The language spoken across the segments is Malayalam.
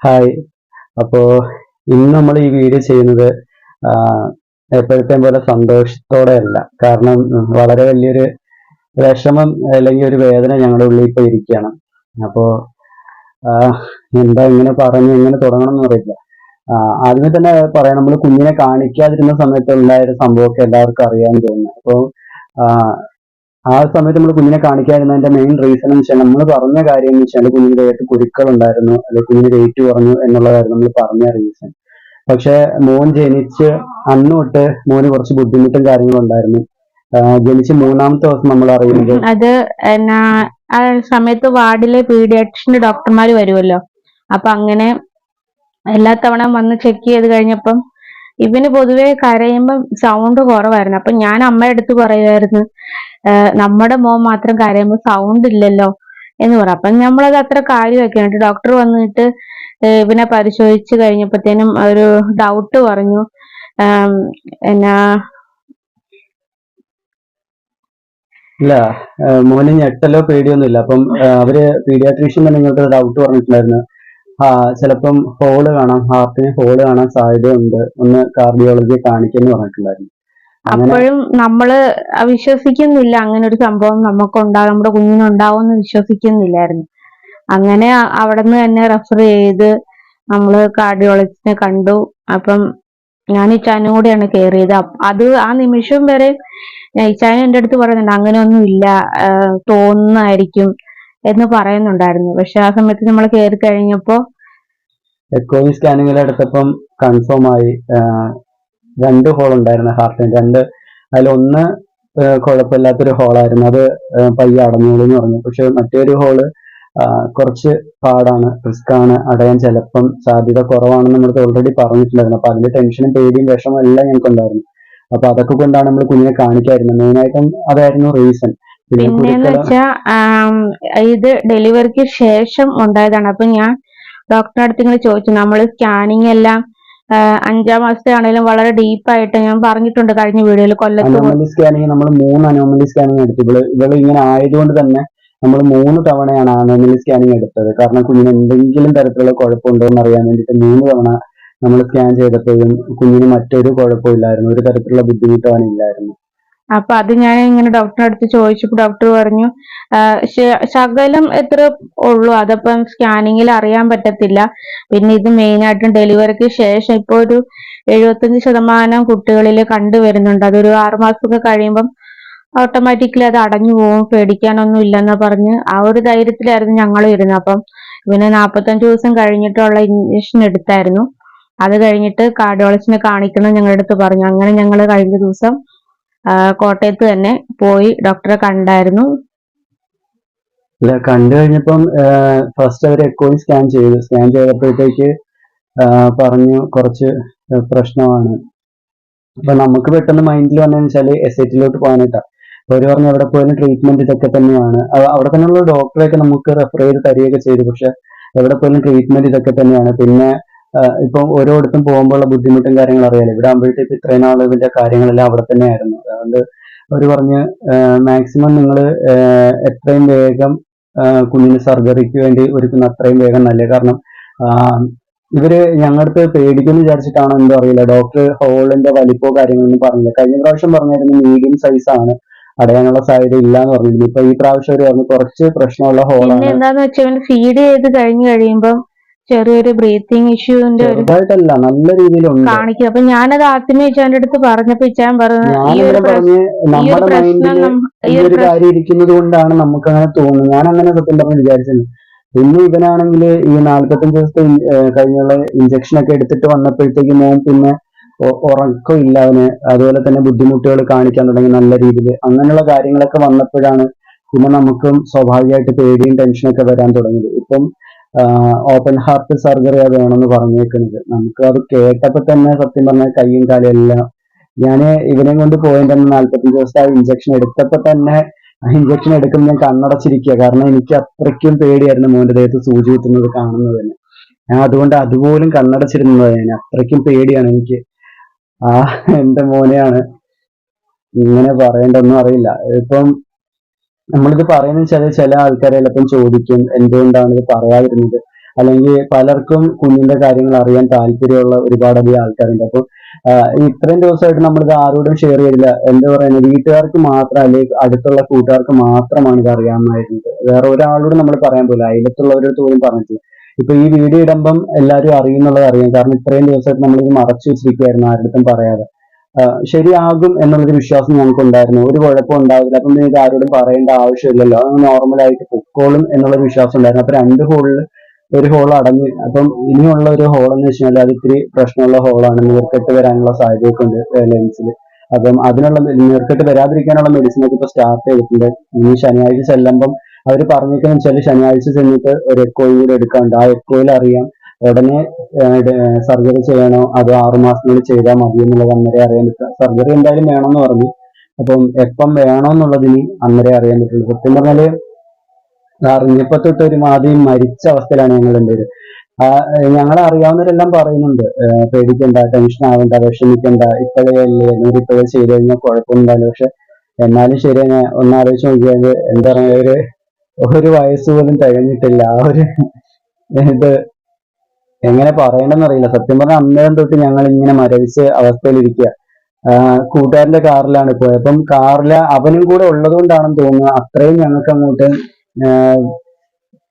ഹായ് അപ്പോ ഇന്ന് നമ്മൾ ഈ വീഡിയോ ചെയ്യുന്നത് എപ്പോഴത്തെയും പോലെ സന്തോഷത്തോടെ അല്ല കാരണം വളരെ വലിയൊരു വിഷമം അല്ലെങ്കിൽ ഒരു വേദന ഞങ്ങളുടെ ഉള്ളിൽ ഇപ്പൊ ഇരിക്കുകയാണ്. അപ്പോ ആഹ്, എന്താ ഇങ്ങനെ പറഞ്ഞ് എങ്ങനെ തുടങ്ങണം എന്ന് അറിയില്ല. ആദ്യമേ തന്നെ പറയാം നമ്മൾ കുഞ്ഞിനെ കാണിക്കാതിരുന്ന സമയത്ത് ഉണ്ടായ ഒരു സംഭവമൊക്കെ എല്ലാവർക്കും അറിയാൻ തോന്നുന്നു. അപ്പോ ആഹ്, ആ സമയത്ത് നമ്മൾ കുഞ്ഞിനെ കാണിക്കാതിരുന്നതിന്റെ മെയിൻ റീസൺ എന്ന് വെച്ചാൽ നമ്മൾ പറഞ്ഞ കാര്യം എന്ന് വെച്ചാൽ കുഞ്ഞിന്റെ ദേഹത്ത് കുരുക്കൾ ഉണ്ടായിരുന്നു. അല്ലെങ്കിൽ കുഞ്ഞിന് വെയിറ്റ് കുറഞ്ഞു എന്നുള്ളതായിരുന്നു നമ്മൾ പറഞ്ഞ റീസൺ പക്ഷെ മോൻ ജനിച്ച് അന്ന് തൊട്ട് മോന് കുറച്ച് ബുദ്ധിമുട്ടും കാര്യങ്ങളും ഉണ്ടായിരുന്നു. ജനിച്ച് മൂന്നാമത്തെ ദിവസം നമ്മൾ അറിയുന്നത് അത് ആ സമയത്ത് വാർഡിലെ പീഡിയാട്രിഷ്യന്റെ ഡോക്ടർമാർ വരുമല്ലോ അപ്പൊ അങ്ങനെ എല്ലാ തവണ വന്ന് ചെക്ക് ചെയ്ത് കഴിഞ്ഞപ്പം ഇവന് പൊതുവെ കരയുമ്പം സൗണ്ട് കുറവായിരുന്നു. അപ്പൊ ഞാൻ അമ്മയുടെ അടുത്ത് പറയുമായിരുന്നു "ഏഹ് നമ്മുടെ മോൻ മാത്രം കരയുമ്പോൾ സൗണ്ട് ഇല്ലല്ലോ എന്ന് പറ. അപ്പം നമ്മളത് അത്ര കാര്യമാക്കിയാണ് ഡോക്ടർ വന്നിട്ട് ഇവനെ പരിശോധിച്ച് കഴിഞ്ഞപ്പോഴത്തേനും ഒരു ഡൗട്ട് പറഞ്ഞു. എന്നാ ഇല്ല മോന് ഞെട്ടലോ പേടിയൊന്നും ഇല്ല അപ്പം അവർ പീഡിയാട്രീഷ്യൻ തന്നെ നിങ്ങൾക്ക് ഡൗട്ട് പറഞ്ഞിട്ടുണ്ടായിരുന്നു. ചിലപ്പം ഹോൾ കാണാം ഹാർട്ടിന് ഹോൾ കാണാൻ സാധ്യതയുണ്ട്. ഒന്ന് കാർഡിയോളജി കാണിക്കുന്നു പറഞ്ഞിട്ടുണ്ടായിരുന്നു. അപ്പോഴും നമ്മൾ വിശ്വസിക്കുന്നില്ല. അങ്ങനെ ഒരു സംഭവം നമുക്കുണ്ടാകും നമ്മുടെ കുഞ്ഞിനുണ്ടാവും എന്ന് വിശ്വസിക്കുന്നില്ലായിരുന്നു. അങ്ങനെ അവിടുന്ന് തന്നെ റെഫർ ചെയ്ത് നമ്മൾ കാർഡിയോളജിസ്റ്റിനെ കണ്ടു. അപ്പം ഞാൻ ഇച്ചാനും കൂടെയാണ് കയറിയത് അത് ആ നിമിഷം വരെ ഇച്ചാനും എന്റെ അടുത്ത് പറയുന്നുണ്ട് അങ്ങനെയൊന്നും ഇല്ല. തോന്നുന്നായിരിക്കും എന്ന് പറയുന്നുണ്ടായിരുന്നു. പക്ഷെ ആ സമയത്ത് നമ്മൾ കയറി കഴിഞ്ഞപ്പോ എക്കോയും സ്കാനിങ്ങിൽ എടുത്തപ്പം കൺഫേം ആയി. രണ്ട് ഹോൾ ഉണ്ടായിരുന്നു ഹാർട്ടിന് രണ്ട് അതിലൊന്ന് കുഴപ്പമില്ലാത്തൊരു ഹോളായിരുന്നു അത് പയ്യ അടഞ്ഞോളൂ എന്ന് പറഞ്ഞു. പക്ഷെ മറ്റൊരു ഹോൾ കുറച്ച് പാടാണ് റിസ്ക് ആണ് അടയാൻ ചിലപ്പം സാധ്യത കുറവാണെന്ന് നമ്മൾക്ക് ഓൾറെഡി പറഞ്ഞിട്ടുണ്ടായിരുന്നു. അപ്പൊ അതിന്റെ ടെൻഷനും പേടിയും വിഷമം എല്ലാം ഞങ്ങൾക്ക് ഉണ്ടായിരുന്നു അപ്പൊ അതൊക്കെ കൊണ്ടാണ് നമ്മൾ കുഞ്ഞിനെ കാണിക്കായിരുന്നത് മെയിനായിട്ടും അതായിരുന്നു റീസൺ പിന്നെ പിന്നെന്ന് വെച്ചാ ഇത് ഡെലിവറിക്ക് ശേഷം ഉണ്ടായതാണ്. അപ്പൊ ഞാൻ ഡോക്ടറിനടുത്ത് ഇങ്ങനെ ചോദിച്ചു. നമ്മൾ സ്കാനിങ് എല്ലാം അഞ്ചാം മാസത്തെ ആണെങ്കിലും വളരെ ഡീപ്പായിട്ട് ഞാൻ പറഞ്ഞിട്ടുണ്ട് കഴിഞ്ഞ വീഡിയോയിൽ കൊല്ലത്ത് സ്കാനിങ് നമ്മൾ മൂന്ന് അനോമലി സ്കാനിങ് എടുത്തു. ഇവൾ ഇവൾ ഇങ്ങനെ ആയതുകൊണ്ട് തന്നെ നമ്മൾ മൂന്ന് തവണയാണ് അനോമലി സ്കാനിങ് എടുത്തത്. കാരണം കുഞ്ഞിന് എന്തെങ്കിലും തരത്തിലുള്ള കുഴപ്പമുണ്ടോ എന്ന് അറിയാൻ വേണ്ടിയിട്ട് മൂന്ന് തവണ നമ്മൾ സ്കാൻ ചെയ്തപ്പോഴും കുഞ്ഞിന് മറ്റൊരു കുഴപ്പമില്ലായിരുന്നു. ഒരു തരത്തിലുള്ള ബുദ്ധിമുട്ടോ അവനില്ലായിരുന്നു. അപ്പൊ അത് ഞാൻ ഇങ്ങനെ ഡോക്ടറെ അടുത്ത് ചോദിച്ചപ്പോൾ ഡോക്ടർ പറഞ്ഞു ശകലം എത്ര ഉള്ളൂ? അതപ്പം സ്കാനിങ്ങിൽ അറിയാൻ പറ്റത്തില്ല. പിന്നെ ഇത് മെയിൻ ആയിട്ടും ഡെലിവറിക്ക് ശേഷം ഇപ്പൊ ഒരു എഴുപത്തഞ്ച് ശതമാനം കുട്ടികളിൽ കണ്ടുവരുന്നുണ്ട് അതൊരു ആറുമാസമൊക്കെ കഴിയുമ്പം ഓട്ടോമാറ്റിക്കലി അത് അടഞ്ഞു പോകും. പേടിക്കാനൊന്നും ഇല്ലെന്ന് പറഞ്ഞ് ആ ഒരു ധൈര്യത്തിലായിരുന്നു ഞങ്ങൾ ഇരുന്നത്. അപ്പം ഇവന് നാൽപ്പത്തഞ്ച് ദിവസം കഴിഞ്ഞിട്ടുള്ള ഇഞ്ചക്ഷൻ എടുത്തായിരുന്നു. അത് കഴിഞ്ഞിട്ട് കാർഡിയോളജിനെ കാണിക്കണം ഞങ്ങളുടെ അടുത്ത് പറഞ്ഞു. അങ്ങനെ ഞങ്ങൾ കഴിഞ്ഞ ദിവസം കോട്ടയത്ത് തന്നെ പോയി ഡോക്ടറെ കണ്ടായിരുന്നു. അല്ല കണ്ടു കഴിഞ്ഞപ്പം ഫസ്റ്റ് അവർ എക്കോയും സ്കാൻ ചെയ്തു. സ്കാൻ ചെയ്തപ്പോഴത്തേക്ക് പറഞ്ഞു കുറച്ച് പ്രശ്നമാണ്. അപ്പൊ നമുക്ക് പെട്ടെന്ന് മൈൻഡിൽ വന്നതെന്ന് വെച്ചാൽ എസ് ഐ ടിയിലോട്ട് പോകാനായിട്ടാ. അപ്പൊ അവർ പറഞ്ഞു അവിടെ പോയാലും ട്രീറ്റ്മെന്റ് ഇതൊക്കെ തന്നെയാണ്. അവ- അവിടെ തന്നെയുള്ള ഡോക്ടറെയൊക്കെ നമുക്ക് റെഫർ ചെയ്ത് തരികയൊക്കെ ചെയ്തു. പക്ഷെ എവിടെ പോയാലും ട്രീറ്റ്മെന്റ് ഇതൊക്കെ തന്നെയാണ്. പിന്നെ ഇപ്പം ഓരോയിടത്തും പോകുമ്പോഴുള്ള ബുദ്ധിമുട്ടും കാര്യങ്ങളും അറിയാലോ. ഇവിടെ ആകുമ്പോഴത്തേക്ക് ഇത്രയും നാൾ ഇതിന്റെ കാര്യങ്ങളെല്ലാം അവിടെ തന്നെയായിരുന്നു. അതുകൊണ്ട് അവർ പറഞ്ഞ് മാക്സിമം നിങ്ങൾ എത്രയും വേഗം കുഞ്ഞിന് സർജറിക്ക് വേണ്ടി ഒരുക്കുന്ന അത്രയും വേഗം നല്ല? കാരണം ഇവർ ഞങ്ങളുടെ പേടിക്കുന്നു വിചാരിച്ചിട്ടാണോ എന്തോ അറിയില്ല. ഡോക്ടർ ഹോളിന്റെ വലിപ്പോ കാര്യങ്ങളൊന്നും പറഞ്ഞില്ല. കഴിഞ്ഞ പ്രാവശ്യം പറഞ്ഞായിരുന്നു മീഡിയം സൈസ് ആണ്. അടയാനുള്ള സാധ്യത ഇല്ല എന്ന് പറഞ്ഞിരുന്നു. ഇപ്പൊ ഈ പ്രാവശ്യം അവർ പറഞ്ഞു കുറച്ച് പ്രശ്നമുള്ള ഹോളാണ്. എന്താന്ന് വെച്ചാൽ ഫീഡ് ചെയ്ത് കഴിഞ്ഞു കഴിയുമ്പം ചെറിയൊരു ബ്രീത്തിങ് ഇഷ്യൂവിന്റെ ഒരു ചെറുതായിട്ടല്ല നല്ല രീതിയിലുണ്ട്. കാണിക്കും. അപ്പൊ ഞാനത് ആദ്യമേ ഇച്ചാന്റെ അടുത്ത് പറഞ്ഞപ്പോ ഇച്ചാൻ പറഞ്ഞു ഈ ഒരു പ്രശ്നം പറഞ്ഞ് ഈ ഒരു നമ്മുടെ പ്രശ്നം മൈൻഡിൽ നം- ഈ ഈ ഒരു ഒരു പ്രശ്നം കാര്യം ഇരിക്കുന്നത് കൊണ്ടാണ് നമുക്ക് അങ്ങനെ തോന്നുന്നത്. ഞാൻ അങ്ങനെ സത്യം പറഞ്ഞ് വിചാരിച്ചത്. പിന്നെ ഇവനാണെങ്കിൽ ഈ നാല്പത്തഞ്ച് ദിവസത്തെ ഇൻ- കഴിഞ്ഞുള്ള ഇഞ്ചക്ഷൻ ഒക്കെ എടുത്തിട്ട് വന്നപ്പോഴത്തേക്ക് മോൻ പിന്നെ ഉറക്കം ഉറക്കമില്ല അവന്. അതുപോലെ തന്നെ ബുദ്ധിമുട്ടുകൾ കാണിക്കാൻ തുടങ്ങി നല്ല രീതിയിൽ അങ്ങനെയുള്ള കാര്യങ്ങളൊക്കെ വന്നപ്പോഴാണ് പിന്നെ നമുക്കും സ്വാഭാവികമായിട്ട് പേടിയും ടെൻഷനൊക്കെ വരാൻ തുടങ്ങിയത്. ഇപ്പം ഓപ്പൺ ഹാർട്ട് സർജറി അത് വേണമെന്ന് പറഞ്ഞേക്കുന്നത്. നമുക്ക് അത് കേട്ടപ്പോ തന്നെ സത്യം പറഞ്ഞാൽ കൈയും കാലും എല്ലാം. ഞാൻ ഇവനെയും കൊണ്ട് പോയി അന്ന് നാല്പത്തഞ്ച് ദിവസത്തെ ആ ഇഞ്ചക്ഷൻ എടുത്തപ്പോ തന്നെ ഇഞ്ചക്ഷൻ എടുക്കുമ്പോൾ ഞാൻ കണ്ണടച്ചിരിക്കുക കാരണം എനിക്ക് അത്രയ്ക്കും പേടിയായിരുന്നു മോന്റെ ദേഹത്ത് സൂചി കുത്തുന്നത് കാണുന്നത് തന്നെ. ഞാൻ അതുകൊണ്ട് അതുപോലും കണ്ണടച്ചിരുന്നത് ഞാൻ അത്രയ്ക്കും പേടിയാണ് എനിക്ക്. ആ എന്റെ മോനെയാണ്. ഇങ്ങനെ പറയേണ്ടതൊന്നും അറിയില്ല. ഇപ്പം നമ്മളിത് പറയുന്നത് ചില ചില ആൾക്കാരെ ചിലപ്പം ചോദിക്കും എന്തുകൊണ്ടാണ് ഇത് പറയാതിരുന്നത്? അല്ലെങ്കിൽ പലർക്കും കുഞ്ഞിന്റെ കാര്യങ്ങൾ അറിയാൻ താല്പര്യമുള്ള ഒരുപാടധികം ആൾക്കാരുണ്ട്. അപ്പോൾ ഇത്രയും ദിവസമായിട്ട് നമ്മളിത് ആരോടും ഷെയർ ചെയ്തില്ല. എന്താ പറയുന്നത് വീട്ടുകാർക്ക് മാത്രം അല്ലെങ്കിൽ അടുത്തുള്ള കൂട്ടുകാർക്ക് മാത്രമാണ് ഇത് അറിയാമായിരുന്നത്. വേറെ ഒരാളോട് നമ്മൾ പറയാൻ പോലും അയലത്തുള്ളവരോട് പോലും പറഞ്ഞിട്ടില്ല. ഇപ്പൊ ഈ വീഡിയോ ഇടുമ്പം എല്ലാവരും അറിയുന്നുള്ളത് അറിയാം. കാരണം ഇത്രയും ദിവസമായിട്ട് നമ്മളിത് മറച്ചു വെച്ചിരിക്കുകയായിരുന്നു ആരുടെ പറയാതെ. ശരിയാകും എന്നുള്ളൊരു വിശ്വാസം ഞങ്ങൾക്ക് ഉണ്ടായിരുന്നു ഒരു കുഴപ്പം ഉണ്ടാവില്ല. അപ്പം ഇത് ആരോടും പറയേണ്ട ആവശ്യമില്ലല്ലോ. അത് നോർമലായിട്ട് പൊക്കോളും എന്നുള്ളൊരു വിശ്വാസം ഉണ്ടായിരുന്നു. അപ്പൊ രണ്ട് ഹോളിൽ ഒരു ഹോൾ അടങ്ങി അപ്പം ഇനിയുള്ള ഒരു ഹോൾ എന്ന് വെച്ച് കഴിഞ്ഞാൽ അത് ഇത്തിരി പ്രശ്നമുള്ള ഹോളാണ് നീർക്കെട്ട് വരാനുള്ള സാധ്യതയൊക്കെ ഉണ്ട് ലെൻസിൽ അപ്പം അതിനുള്ള നീർക്കെട്ട് വരാതിരിക്കാനുള്ള മെഡിസിൻ ഒക്കെ ഇപ്പൊ സ്റ്റാർട്ട് ചെയ്തിട്ടുണ്ട്. ഇനി ശനിയാഴ്ച ചെല്ലുമ്പം അവർ പറഞ്ഞിരിക്കുന്നത് വെച്ചാൽ ശനിയാഴ്ച ചെന്നിട്ട് ഒരു എക്കോയും കൂടെ എടുക്കാണ്ട് ആ എക്കോയിൽ അറിയാം ഉടനെ സർജറി ചെയ്യണോ? അതോ ആറുമാസത്തിനുള്ളിൽ ചെയ്താൽ മതി എന്നുള്ളത് അന്നേരം അറിയാൻ പറ്റില്ല. സർജറി എന്തായാലും വേണമെന്ന് പറഞ്ഞു. അപ്പം എപ്പം വേണോ എന്നുള്ളതിന് അന്നേരം അറിയാൻ പറ്റുള്ളൂ. സത്യം പറഞ്ഞാൽ അറിഞ്ഞപ്പോ തൊട്ട് ഒരുമാതിരി മരിച്ച അവസ്ഥയിലാണ് ഞങ്ങൾ രണ്ടുപേരും ആ ഞങ്ങളെ അറിയാവുന്നവരെല്ലാം പറയുന്നുണ്ട്. പേടിക്കണ്ട ടെൻഷൻ ആവണ്ട വിഷമിക്കണ്ട. ഇപ്പോഴേ അല്ലേ ഇപ്പോഴേ ചെയ്ത് കഴിഞ്ഞാൽ കുഴപ്പമൊന്നുമില്ല. പക്ഷെ എന്നാലും ശരി ഞാൻ ഒന്ന് ആലോചിച്ച് നോക്കിയാൽ എന്താ പറയുക ഒരു ഒരു വയസ്സ് പോലും തികഞ്ഞിട്ടില്ല. ആ ഒരു ഇത് എങ്ങനെ പറയണമെന്ന് അറിയില്ല. സത്യം പറഞ്ഞാൽ അന്നേരം തൊട്ട് ഞങ്ങൾ ഇങ്ങനെ മരവിച്ച അവസ്ഥയിലിരിക്കുക കൂട്ടുകാരന്റെ കാറിലാണ് പോയത്. അപ്പം കാറിൽ അവനും കൂടെ ഉള്ളത് കൊണ്ടാണെന്ന് തോന്നുന്നു അത്രയും ഞങ്ങൾക്ക് അങ്ങോട്ട്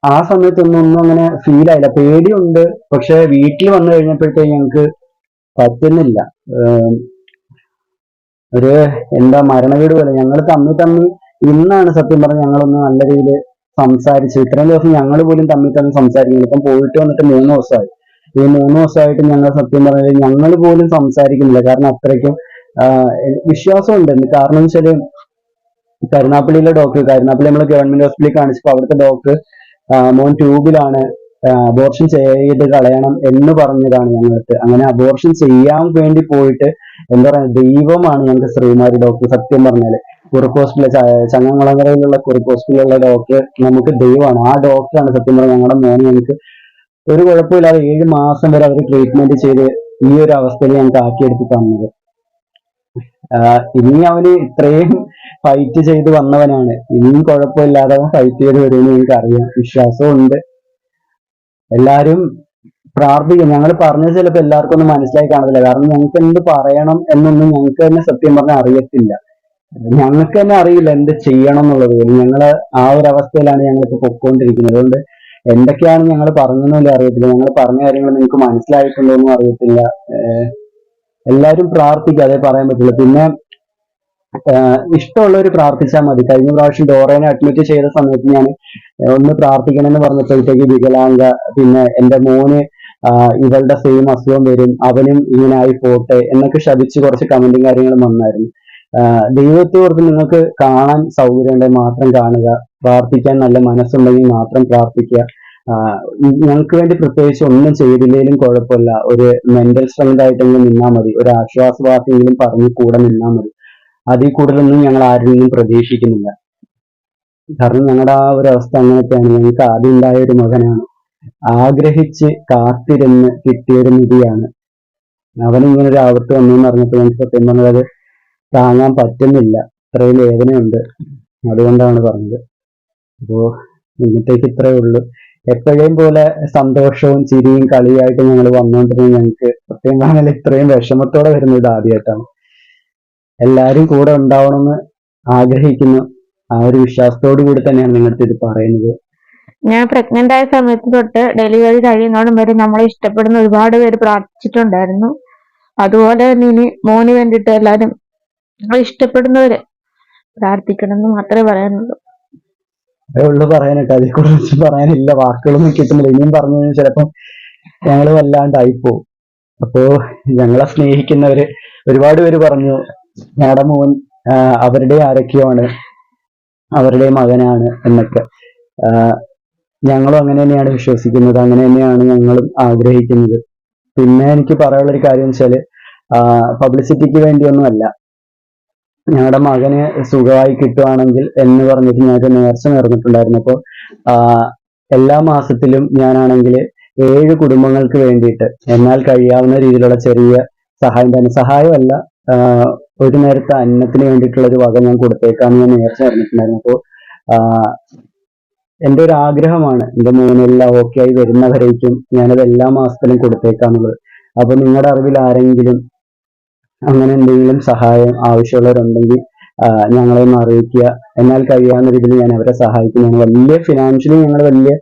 ആ സമയത്തൊന്നും ഒന്നും അങ്ങനെ ഫീൽ ആയില്ല. പേടിയുണ്ട്. പക്ഷെ വീട്ടിൽ വന്നു കഴിഞ്ഞപ്പോഴത്തേക്ക് ഞങ്ങൾക്ക് പറ്റുന്നില്ല. ഒരു എന്താ മരണവീട് പോലെ. ഞങ്ങൾ തമ്മിൽ തമ്മിൽ ഇന്നാണ് സത്യം പറഞ്ഞ ഞങ്ങളൊന്ന് നല്ല രീതിയിൽ സംസാരിച്ചു ഇത്രയും ദിവസം ഞങ്ങൾ പോലും തമ്മിൽ തമ്മിൽ സംസാരിക്കുന്നു ഇപ്പം പോയിട്ട് വന്നിട്ട് മൂന്ന് ദിവസമായി. ഈ മൂന്ന് ദിവസമായിട്ട് ഞങ്ങൾ സത്യം പറഞ്ഞാൽ ഞങ്ങൾ പോലും സംസാരിക്കുന്നില്ല. കാരണം അത്രയ്ക്കും വിശ്വാസമുണ്ട്. കാരണം വെച്ചാൽ കരുനാപ്പള്ളിയിലെ ഡോക്ടർ കരുനാപ്പള്ളി നമ്മൾ ഗവൺമെന്റ് ഹോസ്പിറ്റലിൽ കാണിച്ചപ്പോൾ അവിടുത്തെ ഡോക്ടർ മോൻ ട്യൂബിലാണ് അബോർഷൻ ചെയ്ത് കളയണം എന്ന് പറഞ്ഞതാണ് ഞങ്ങൾക്ക്. അങ്ങനെ അബോർഷൻ ചെയ്യാൻ വേണ്ടി പോയിട്ട് എന്താ പറയുക ദൈവമാണ് ഞങ്ങൾക്ക് ശ്രീമാരി ഡോക്ടർ സത്യം പറഞ്ഞാൽ. കുറുപ്പ് ഹോസ്പിറ്റലിലെ ചങ്ങങ്ങളങ്ങരയിലുള്ള കുറുപ്പ് ഹോസ്പിറ്റലിലുള്ള ഡോക്ടർ നമുക്ക് ദൈവമാണ്. ആ ഡോക്ടറാണ് സത്യം പറഞ്ഞാൽ ഞങ്ങളുടെ മോനെ ഞങ്ങൾക്ക് ഒരു കുഴപ്പമില്ലാതെ ഏഴ് മാസം വരെ അവർ ട്രീറ്റ്മെന്റ് ചെയ്ത് ഈ ഒരു അവസ്ഥയിൽ ഞങ്ങൾക്ക് ആക്കിയെടുത്ത് തന്നത്. ഇനി അവന് ഇത്രയും ഫൈറ്റ് ചെയ്ത് വന്നവനാണ്. ഇനിയും കുഴപ്പമില്ലാതെ അവൻ ഫൈറ്റ് ചെയ്ത് വരുമെന്ന് ഞങ്ങൾക്ക് അറിയാം വിശ്വാസവും ഉണ്ട്. എല്ലാരും പ്രാർത്ഥിക്കും. ഞങ്ങൾ പറഞ്ഞത് ചിലപ്പോൾ എല്ലാവർക്കും ഒന്നും മനസ്സിലായി കാണത്തില്ല. കാരണം ഞങ്ങൾക്ക് എന്ത് പറയണം എന്നൊന്നും ഞങ്ങൾക്ക് തന്നെ സത്യം പറഞ്ഞാൽ അറിയത്തില്ല. ഞങ്ങൾക്ക് തന്നെ അറിയില്ല എന്ത് ചെയ്യണം എന്നുള്ളത്. പോലും ഞങ്ങൾ ആ ഒരു അവസ്ഥയിലാണ് ഞങ്ങളിപ്പോ പൊക്കോണ്ടിരിക്കുന്നത്. അതുകൊണ്ട് എന്തൊക്കെയാണ് ഞങ്ങൾ പറഞ്ഞെന്നല്ലേ അറിയത്തില്ല. ഞങ്ങൾ പറഞ്ഞ കാര്യങ്ങൾ നിങ്ങൾക്ക് മനസ്സിലായിട്ടുണ്ടോ എന്നും അറിയത്തില്ല. എല്ലാവരും പ്രാർത്ഥിക്കുക അതേ പറയാൻ പറ്റില്ല പിന്നെ ഇഷ്ടമുള്ളവർ പ്രാർത്ഥിച്ചാൽ മതി. കഴിഞ്ഞ പ്രാവശ്യം ഡോറേനെ അഡ്മിറ്റ് ചെയ്ത സമയത്ത് ഞാൻ ഒന്ന് പ്രാർത്ഥിക്കണമെന്ന് പറഞ്ഞപ്പോഴത്തേക്ക് വികലാംഗ പിന്നെ എന്റെ മോന് ഇവളുടെ സെയിം അസുഖം വരും. അവനും ഇങ്ങനെ ആയി പോട്ടെ എന്നൊക്കെ ശപിച്ച് കുറച്ച് കമന്റും കാര്യങ്ങളും വന്നായിരുന്നു. ദൈവത്തെ ഓർത്ത് നിങ്ങൾക്ക് കാണാൻ സൗകര്യം ഉണ്ടെങ്കിൽ മാത്രം കാണുക. പ്രാർത്ഥിക്കാൻ നല്ല മനസ്സുണ്ടെങ്കിൽ മാത്രം പ്രാർത്ഥിക്കുക. ഞങ്ങൾക്ക് വേണ്ടി പ്രത്യേകിച്ച് ഒന്നും ചെയ്തില്ലെങ്കിലും കുഴപ്പമില്ല. ഒരു മെന്റൽ സ്ട്രെങ്ത് ആയിട്ടെങ്കിലും നിന്നാൽ മതി. ഒരു ആശ്വാസവാക്കെങ്കിലും പറഞ്ഞ് കൂടെ നിന്നാൽ മതി. അതിൽ കൂടുതലൊന്നും ഞങ്ങൾ ആരിൽ നിന്നും പ്രതീക്ഷിക്കുന്നില്ല. കാരണം ഞങ്ങളുടെ ആ ഒരു അവസ്ഥ അങ്ങനത്തെയാണ് ഞങ്ങൾക്ക് ആദ്യം ഉണ്ടായ ഒരു മകനാണ്. ആഗ്രഹിച്ച് കാത്തിരുന്ന് കിട്ടിയൊരു നിധിയാണ്. അവനിങ്ങനെ ഒരു ആപത്ത് വന്നു എന്ന് പറഞ്ഞപ്പോൾ ഞങ്ങൾക്ക് സത്യം പറഞ്ഞത് താങ്ങാൻ പറ്റുന്നില്ല. ഇത്രയും വേദനയുണ്ട്. അതുകൊണ്ടാണ് പറഞ്ഞത്. അപ്പോ ഇന്നത്തേക്ക് ഇത്രയേ ഉള്ളൂ. എപ്പോഴേം പോലെ സന്തോഷവും ചിരിയും കളിയായിട്ട് ഞങ്ങൾ വന്നുകൊണ്ടിരുന്നത് ഞങ്ങൾക്ക് സത്യം പറഞ്ഞാൽ ഇത്രയും വിഷമത്തോടെ വരുന്ന ഇത് ആദ്യമായിട്ടാണ്. എല്ലാവരും കൂടെ ഉണ്ടാവണമെന്ന് ആഗ്രഹിക്കുന്നു. ആ ഒരു വിശ്വാസത്തോടു കൂടി തന്നെയാണ് നിങ്ങളുടെ ഇത് പറയുന്നത്. ഞാൻ പ്രഗ്നന്റ് ആയ സമയത്ത് തൊട്ട് ഡെലിവറി കഴിയുന്നോടും വരെ നമ്മളെ ഇഷ്ടപ്പെടുന്ന ഒരുപാട് പേര് പ്രാർത്ഥിച്ചിട്ടുണ്ടായിരുന്നു. അതുപോലെ തന്നെ ഇനി മോന് വേണ്ടിയിട്ട് എല്ലാരും നമ്മളെ ഇഷ്ടപ്പെടുന്നവരെ പ്രാർത്ഥിക്കണം എന്ന് മാത്രമേ പറയാനുള്ളൂ. ഉള്ളു പറയാനില്ല. വാക്കുകളൊന്നും കിട്ടുന്നില്ല. ഇനിയും പറഞ്ഞു ചിലപ്പം ഞങ്ങൾ വല്ലാണ്ടായി പോകും അപ്പോ ഞങ്ങളെ സ്നേഹിക്കുന്നവര് ഒരുപാട് പേര് പറഞ്ഞു ഞങ്ങളുടെ മോൻ അവരുടെ ആരൊക്കെയാണ് അവരുടെ മകനാണ് എന്നൊക്കെ. ഞങ്ങളും അങ്ങനെ തന്നെയാണ് വിശ്വസിക്കുന്നത്. അങ്ങനെ തന്നെയാണ് ഞങ്ങളും ആഗ്രഹിക്കുന്നത്. പിന്നെ എനിക്ക് പറയാനുള്ള ഒരു കാര്യം വെച്ചാൽ പബ്ലിസിറ്റിക്ക് വേണ്ടിയൊന്നുമല്ല ഞങ്ങളുടെ മകന് സുഖമായി കിട്ടുവാണെങ്കിൽ എന്ന് പറഞ്ഞിട്ട് ഞങ്ങൾക്ക് നേർച്ച നേർന്നിട്ടുണ്ടായിരുന്നു. അപ്പോൾ എല്ലാ മാസത്തിലും ഞാനാണെങ്കിൽ ഏഴ് കുടുംബങ്ങൾക്ക് വേണ്ടിയിട്ട് എന്നാൽ കഴിയാവുന്ന രീതിയിലുള്ള ചെറിയ സഹായം തന്നെ സഹായമല്ല ആ, ഒരു നേരത്തെ അന്നത്തിന് വേണ്ടിയിട്ടുള്ള ഒരു വക ഞാൻ കൊടുത്തേക്കാന്ന് ഞാൻ നേർച്ച നേർന്നിട്ടുണ്ടായിരുന്നു. അപ്പോൾ എന്റെ ഒരു ആഗ്രഹമാണ് എന്റെ മോനെല്ലാം ഓക്കെ ആയി വരുന്നവരേക്കും ഞാനത് എല്ലാ മാസത്തിലും കൊടുത്തേക്കാന്നുള്ളത്. അപ്പൊ നിങ്ങളുടെ അറിവിൽ ആരെങ്കിലും അങ്ങനെ എന്തെങ്കിലും സഹായം ആവശ്യമുള്ളവരുണ്ടെങ്കിൽ ഞങ്ങളെ ഒന്ന് അറിയിക്കുക. എന്നാൽ കഴിയാവുന്ന രീതിയിൽ ഞാൻ അവരെ സഹായിക്കും. ഞങ്ങൾ വലിയ ഫിനാൻഷ്യലി ഞങ്ങൾ വലിയ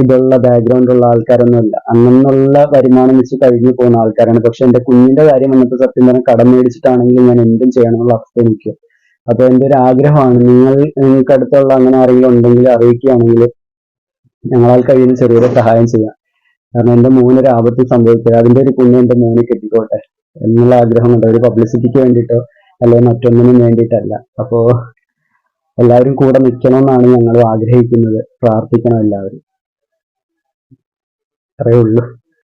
ഇതുള്ള ബാക്ക്ഗ്രൗണ്ട് ഉള്ള ആൾക്കാരൊന്നുമല്ല. അങ്ങനെയുള്ള വരുമാനം വെച്ച് കഴിഞ്ഞു പോകുന്ന ആൾക്കാരാണ്. പക്ഷെ എന്റെ കുഞ്ഞിന്റെ കാര്യം വന്നപ്പോൾ സത്യം പറഞ്ഞാൽ കടം മേടിച്ചിട്ടാണെങ്കിലും ഞാൻ എന്തും ചെയ്യണമെന്നുള്ള അവസ്ഥ എനിക്ക്. അപ്പൊ എന്റെ ഒരു ആഗ്രഹമാണ്. നിങ്ങൾ നിങ്ങൾക്ക് അടുത്തുള്ള അങ്ങനെ ആരെങ്കിലും ഉണ്ടെങ്കിൽ അറിയിക്കുകയാണെങ്കിൽ ഞങ്ങളാൽ കഴിയുന്ന ചെറിയൊരു സഹായം ചെയ്യാം. കാരണം എന്റെ മോനൊരു ആപത്ത് സംഭവിച്ചത് അതിന്റെ ഒരു കുഞ്ഞ് എന്റെ മോനെ കെട്ടിക്കോട്ടെ. എന്നുള്ള ആഗ്രഹമുണ്ട്. ഒരു പബ്ലിസിറ്റിക്ക് വേണ്ടിയിട്ടോ അല്ലെങ്കിൽ മറ്റൊന്നിനും വേണ്ടിയിട്ടല്ല. അപ്പോ എല്ലാവരും കൂടെ നിൽക്കണമെന്നാണ് ഞങ്ങൾ ആഗ്രഹിക്കുന്നത്. പ്രാർത്ഥിക്കണം എല്ലാവരും. അത്രയേ ഉള്ളൂ.